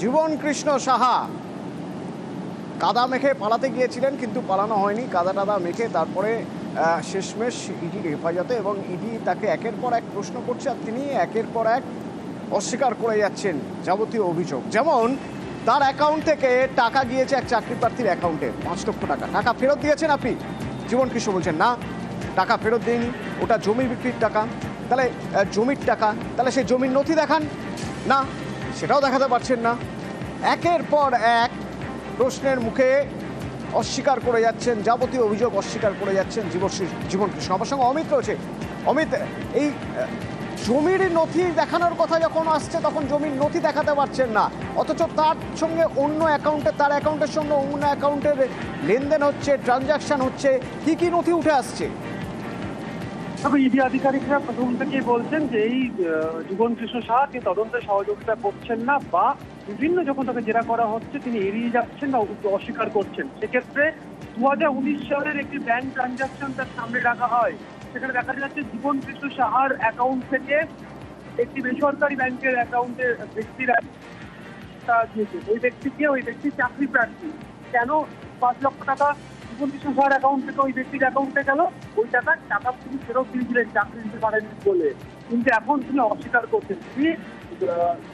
জীবন কৃষ্ণ সাহা। কাদা মেখে পালাতে গিয়েছিলেন, কিন্তু পালানো হয়নি। কাদা টাদা মেখে তারপরে শেষমেশ ইডির হেফাজতে এবং ইডি তাকে একের পর এক প্রশ্ন করছে আর তিনি একের পর এক অস্বীকার করে যাচ্ছেন যাবতীয় অভিযোগ। যেমন, তার অ্যাকাউন্ট থেকে টাকা গিয়েছে এক চাকরি প্রার্থীর অ্যাকাউন্টে পাঁচ লক্ষ টাকা। টাকা ফেরত দিয়েছেন আপনি? জীবন কৃষ্ণ বলছেন, না, টাকা ফেরত দেয়নি ওটা জমি বিক্রির টাকা। তাহলে জমির টাকা। তাহলে সেই জমির নথি দেখান। না সেটাও দেখাতে পারছেন না। একের পর এক প্রশ্নের মুখে অস্বীকার করে যাচ্ছেন, যাবতীয় অভিযোগ অস্বীকার করে যাচ্ছেন জীবন জীবন কৃষ্ণ আমার সঙ্গে অমিত রয়েছে। অমিত, এই জমির নথি দেখানোর কথা যখন আসছে, তখন জমির নথি দেখাতে পারছেন না। অথচ তার সঙ্গে অন্য অ্যাকাউন্টে তার অ্যাকাউন্টের সঙ্গে অন্য অ্যাকাউন্টের লেনদেন হচ্ছে, ট্রানজাকশন হচ্ছে। কি কি নথি উঠে আসছে? তবে ইডি আধিকারিকরা প্রথম থেকেই বলছেন যে এই জীবন কৃষ্ণ সাহা তিনি তদন্তে সহযোগিতা করছেন না বা বিভিন্ন যখন তাকে জেরা করা হচ্ছে, তিনি এড়িয়ে যাচ্ছেন বা অস্বীকার করছেন। সেক্ষেত্রে দু হাজার উনিশ সালের একটি ব্যাংক ট্রানজাকশন তার সামনে রাখা হয়। সেখানে দেখা যাচ্ছে জীবন কৃষ্ণ সাহার অ্যাকাউন্ট থেকে একটি বেসরকারি ব্যাংকের অ্যাকাউন্টে ব্যক্তিরা ওই ব্যক্তিকে ওই ব্যক্তি চাকরি প্রার্থী। কেন? পাঁচ লক্ষ টাকা কৃষ্ণ সাহার অ্যাকাউন্ট থেকে ওই ব্যক্তির অ্যাকাউন্টে গেল, ওই টাকা টাকা তিনি ফেরত দিয়েছিলেন চাকরি দিতে পারেননি বলে। কিন্তু এখন তিনি অস্বীকার করছেন।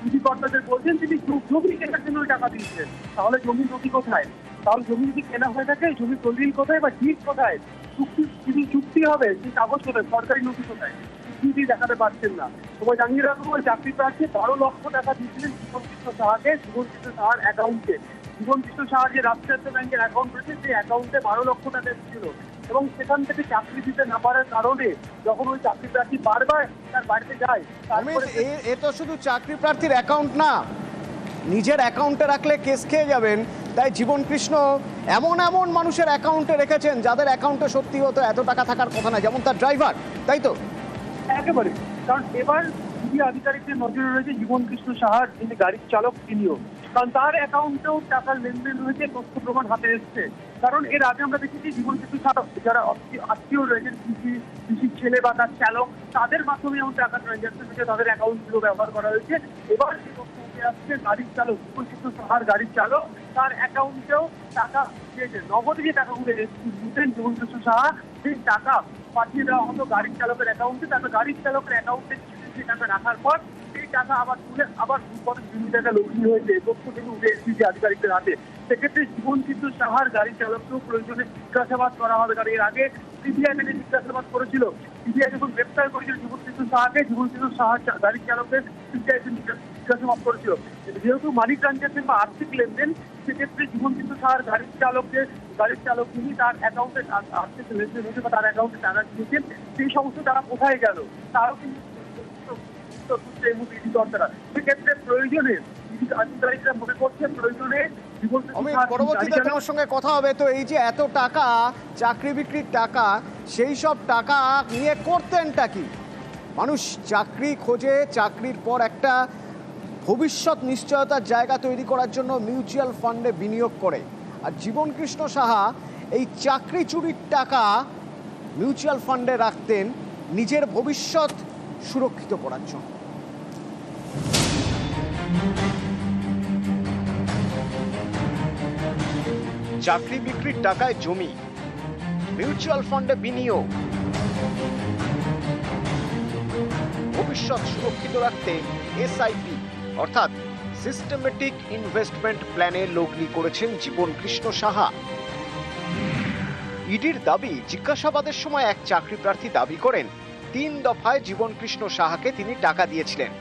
তিনি কর্তাদের বলছেন তিনি জমি কেনার জন্য ওই টাকা দিয়েছেন। তাহলে জমির নথি কোথায়? তাহলে জমি যদি কেনা হয়ে থাকে, জমি দলিল কোথায় বা জিপ কোথায়? চুক্তি যদি চুক্তি হবে, সেই কাগজ কোথায়? সরকারি নথি কোথায়? কিছুই দেখাতে পারছেন না। তোমায় জানিয়ে রাখব চাকরি প্রার্থী বারো লক্ষ টাকা দিয়েছিলেন জীবন কৃষ্ণ সাহাকে জীবন সাহার অ্যাকাউন্টে জীবন কৃষ্ণ সাহার যে রাষ্ট্রায়ত্ত ব্যাংকের অ্যাকাউন্ট রয়েছে সেই অ্যাকাউন্টে বারো লক্ষ টাকা ছিল এবং সেখান থেকে চাকরি দিতে না পারার কারণে যখন ওই চাকরি প্রার্থী বারবার তার বাড়িতে যায় তারপরে এ- এ তো শুধু চাকরি প্রার্থীর অ্যাকাউন্ট না নিজের অ্যাকাউন্টে রাখলে কেস খেয়ে যাবেন। তাই জীবন কৃষ্ণ এমন এমন মানুষের অ্যাকাউন্টে রেখেছেন যাদের অ্যাকাউন্টে সত্যি হতো এত টাকা থাকার কথা না যেমন তার ড্রাইভার তাই তো? একেবারে। কারণ এবার ইডি আধিকারিকদের নজরে রয়েছে জীবন কৃষ্ণ সাহার যিনি গাড়ির চালক তিনিও। কারণ তার অ্যাকাউন্টেও টাকার লেনদেন হয়েছে, তথ্য প্রমাণ হাতে এসছে। কারণ এর আগে আমরা দেখেছি জীবন কৃষ্ণ সাহা যারা আত্মীয়- রয়েছেন কৃষি কৃষির ছেলে বা তার চালক, তাদের মাধ্যমে যেমন টাকা ট্রানজাকশন হয়েছে, তাদের অ্যাকাউন্টগুলো ব্যবহার করা হয়েছে। এবার যে তথ্য উঠে আসছে, গাড়ির চালক কৃষ্ণ সাহার গাড়ির চালক, তার অ্যাকাউন্টেও টাকা দিয়েছে নগদে যে টাকাগুলো দিতেন জীবন কৃষ্ণ সাহা, সেই টাকা পাঠিয়ে দেওয়া হতো গাড়ির চালকের অ্যাকাউন্টে। তারপর গাড়ির চালকের অ্যাকাউন্টে টাকা রাখার পর টাকা আবার তুলে আবার দুপরে বিভিন্ন টাকা লগ্নি হয়েছে। তথ্য কিন্তু উঠে এসেছে আধিকারিকদের হাতে। সেক্ষেত্রে জীবন কিন্তু সাহার গাড়ির চালককেও প্রয়োজনে জিজ্ঞাসাবাদ করা হবে। কারণ এর আগে সিবিআই থেকে জিজ্ঞাসাবাদ করেছিল। সিবিআই যখন গ্রেপ্তার করেছিল জীবন কিন্তু সাহাকে জীবন কিন্তু সাহার চা- গাড়ির চালকের সিবিআই জিজ্ঞাসাবাদ করেছিল। যেহেতু মানি ট্রানজাকশন বা আর্থিক লেনদেন, সেক্ষেত্রে জীবন কিন্তু সাহার গাড়ির চালককে গাড়ির চালক তিনি তার অ্যাকাউন্টে আর্থিক লেনদেন হয়েছে বা তার অ্যাকাউন্টে টাকা দিয়েছেন, সেই সমস্ত তারা কোথায় গেল? তারও কিন্তু খুঁজছে এই মুহূর্তে ইডি কর্তারা সেক্ষেত্রে প্রয়োজনে আধিকারিকরা মনে করছে প্রয়োজনে জীবন কিন্তু অমিত সাহার পরবর্তীতে তোমার সঙ্গে কথা হবে। তো এই যে এত টাকা চাকরি বিক্রির টাকা সেই সব টাকা নিয়ে করতেনটা কি? মানুষ চাকরি খোঁজে চাকরির পর একটা ভবিষ্যৎ নিশ্চয়তার জায়গা তৈরি করার জন্য মিউচুয়াল ফান্ডে বিনিয়োগ করে। আর জীবন কৃষ্ণ সাহা এই চাকরি চুরির টাকা মিউচুয়াল ফান্ডে রাখতেন নিজের ভবিষ্যৎ সুরক্ষিত করার জন্য। চাকরি বিক্রির টাকায় জমি। মিউচুয়াল ফান্ডে বিনিয়োগ। ভবিষ্যৎ সুরক্ষিত রাখতে এসআইপি, অর্থাৎ সিস্টেমেটিক ইনভেস্টমেন্ট প্ল্যানে লগ্নি করেছেন জীবন কৃষ্ণ সাহা। ইডির দাবি, জিজ্ঞাসাবাদের সময় এক চাকরি প্রার্থী দাবি করেন, তিন দফায় জীবন কৃষ্ণ সাহাকে তিনি টাকা দিয়েছিলেন।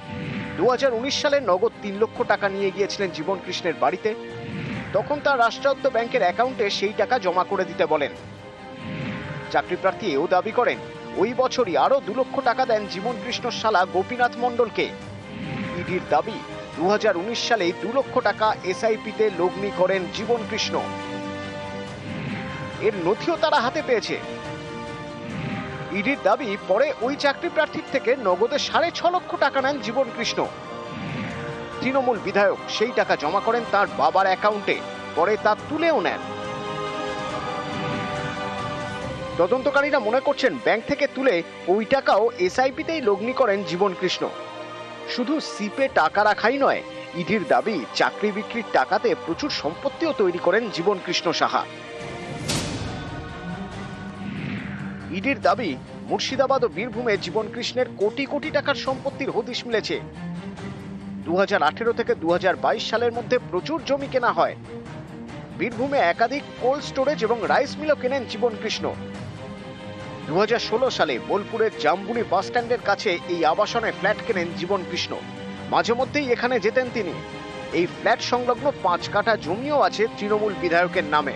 দু হাজার উনিশ সালে নগদ তিন লক্ষ টাকা নিয়ে গিয়েছিলেন জীবন কৃষ্ণের বাড়িতে। তখন তার রাষ্ট্রায়ত্ত ব্যাংকের অ্যাকাউন্টে সেই টাকা জমা করে দিতে বলেন। চাকরি প্রার্থী এও দাবি করেন, ওই বছরই আরও দু লক্ষ টাকা দেন জীবন কৃষ্ণ শালা গোপীনাথ মণ্ডলকে। ইডির দাবি দু হাজার উনিশ সালে দু লক্ষ টাকা এসআইপিতে লগ্নি করেন জীবন কৃষ্ণ। এর নথিও তারা হাতে পেয়েছে। ইডির দাবি, পরে ওই চাকরি প্রার্থীর থেকে নগদে সাড়ে ছ লক্ষ টাকা নেন জীবন কৃষ্ণ তৃণমূল বিধায়ক সেই টাকা জমা করেন তার বাবার অ্যাকাউন্টে, পরে তা তুলেও নেন। তদন্তকারীরা মনে করছেন, ব্যাংক থেকে তুলে ওই টাকাও এসআইপিতেই লগ্নি করেন জীবন কৃষ্ণ শুধু সিপে টাকা রাখাই নয়, ইডির দাবি, চাকরি বিক্রির টাকাতে প্রচুর সম্পত্তিও তৈরি করেন জীবন কৃষ্ণ সাহা। ইডির দাবি, মুর্শিদাবাদ ও বীরভূমে জীবন কৃষ্ণের কোটি কোটি টাকার সম্পত্তির হদিশ মিলেছে। দু হাজার আঠেরো থেকে দু হাজার বাইশ সালের মধ্যে প্রচুর জমি কেনা হয়। বীরভূমে একাধিক কোল্ড স্টোরেজ এবং রাইস মিলও কেনেন জীবন কৃষ্ণ দু সালে বোলপুরের জাম্বুনি বাস স্ট্যান্ডের কাছে এই আবাসনে ফ্ল্যাট কেনেন জীবন কৃষ্ণ মাঝে মধ্যেই এখানে যেতেন তিনি। এই ফ্ল্যাট সংলগ্ন পাঁচ কাঠা জমিও আছে তৃণমূল বিধায়কের নামে।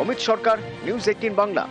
Amit Sarkar news eighteen Bangla.